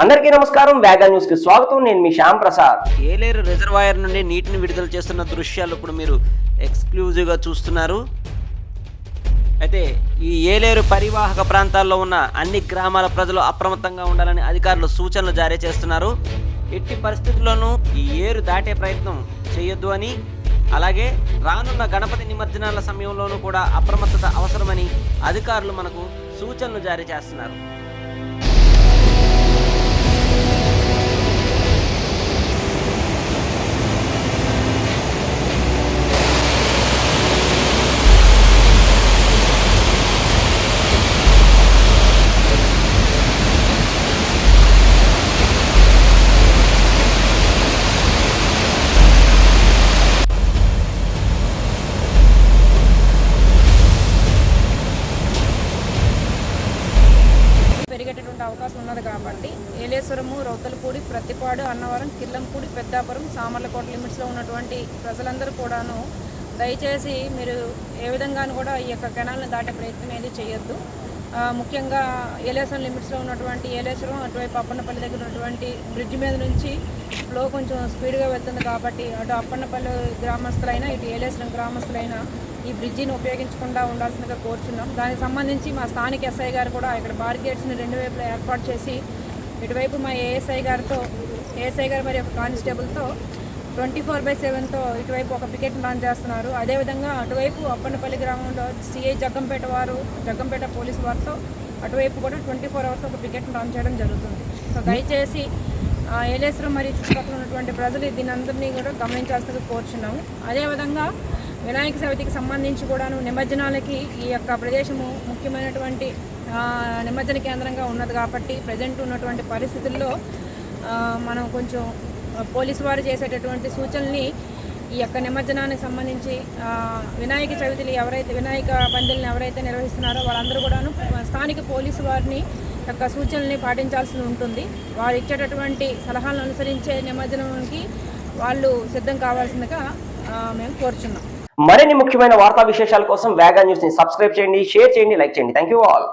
అందరికీ నమస్కారం వేగా న్యూస్కి స్వాగతం. నేను మీ శ్యామ్ ప్రసాద్. ఏలేరు రిజర్వాయర్ నుండి నీటిని విడుదల చేస్తున్న దృశ్యాలు ఇప్పుడు మీరు ఎక్స్క్లూజివ్గా చూస్తున్నారు. అయితే ఈ ఏలేరు పరివాహక ప్రాంతాల్లో ఉన్న అన్ని గ్రామాల ప్రజలు అప్రమత్తంగా ఉండాలని అధికారులు సూచనలు జారీ చేస్తున్నారు. ఎట్టి పరిస్థితుల్లోనూ ఈ ఏరు దాటే ప్రయత్నం చేయొద్దు అని అలాగే రానున్న గణపతి నిమజ్జనాల సమయంలోనూ కూడా అప్రమత్తత అవసరమని అధికారులు మనకు సూచనలు జారీ చేస్తున్నారు. పెరిగేటటువంటి అవకాశం ఉన్నది కాబట్టి ఏలేశ్వరము రౌతలపూడి ప్రతిపాడు అన్నవరం కిల్లంపూడి పెద్దాపురం సామర్లకోట లిమిట్స్లో ఉన్నటువంటి ప్రజలందరూ కూడాను దయచేసి మీరు ఏ విధంగానూ కూడా ఈ యొక్క కెనాల్ని దాటే ప్రయత్నం ఏది చేయొద్దు. ముఖ్యంగా ఏలేసం లిమిట్స్లో ఉన్నటువంటి ఏలేశ్వరం అటువైపు అప్పన్నపల్లి దగ్గర ఉన్నటువంటి బ్రిడ్జ్ మీద నుంచి ఫ్లో కొంచెం స్పీడ్గా వెళ్తుంది కాబట్టి అటు అప్పన్నపల్లి గ్రామస్తులైనా ఇటు ఏలేశ్వరం గ్రామస్తులైనా ఈ బ్రిడ్జిని ఉపయోగించకుండా ఉండాల్సిందిగా కోరుచున్నాం. దానికి సంబంధించి మా స్థానిక ఎస్ఐ గారు కూడా ఇక్కడ బారికేడ్స్ని రెండు వైపులా ఏర్పాటు చేసి ఇటువైపు మా ఏఎస్ఐ గారితో ఏఎస్ఐ గారు మరి ఒక కానిస్టేబుల్తో ట్వంటీ ఫోర్ బై సెవెన్తో ఇటువైపు ఒక పికెట్ లాంచ్ చేస్తున్నారు. అదేవిధంగా అటువైపు అప్పన్నపల్లి గ్రామంలో సిఐ జగ్గంపేట వారు జగ్గంపేట పోలీసు వారితో అటువైపు కూడా ట్వంటీ ఫోర్ అవర్స్ ఒక పికెట్ లాంచ్ చేయడం జరుగుతుంది. సో దయచేసి ఏలేశ్వరం మరియు చుట్టుపక్కల ఉన్నటువంటి ప్రజలు దీని అందరినీ కూడా గమనించాల్సిందిగా కోరుచున్నాము. అదేవిధంగా వినాయక చవితికి సంబంధించి కూడాను నిమజ్జనాలకి ఈ యొక్క ప్రదేశము ముఖ్యమైనటువంటి నిమజ్జన కేంద్రంగా ఉన్నది కాబట్టి ప్రజెంట్ ఉన్నటువంటి పరిస్థితుల్లో మనం కొంచెం పోలీసు వారు చేసేటటువంటి సూచనల్ని ఈ యొక్క నిమజ్జనానికి సంబంధించి వినాయక చవితిని ఎవరైతే వినాయక పందిల్ని ఎవరైతే నిర్వహిస్తున్నారో వాళ్ళందరూ కూడాను స్థానిక పోలీసు వారిని యొక్క సూచనల్ని పాటించాల్సి ఉంటుంది. వారు ఇచ్చేటటువంటి సలహాలను అనుసరించే నిమజ్జనానికి వాళ్ళు సిద్ధం కావాల్సిందిగా మేము కోరుచున్నాం. మరిన్ని ముఖ్యమైన వార్తా విశేషాల కోసం వేగా న్యూస్ని సబ్స్క్రైబ్ చేయండి షేర్ చేయండి లైక్ చేయండి. Thank you all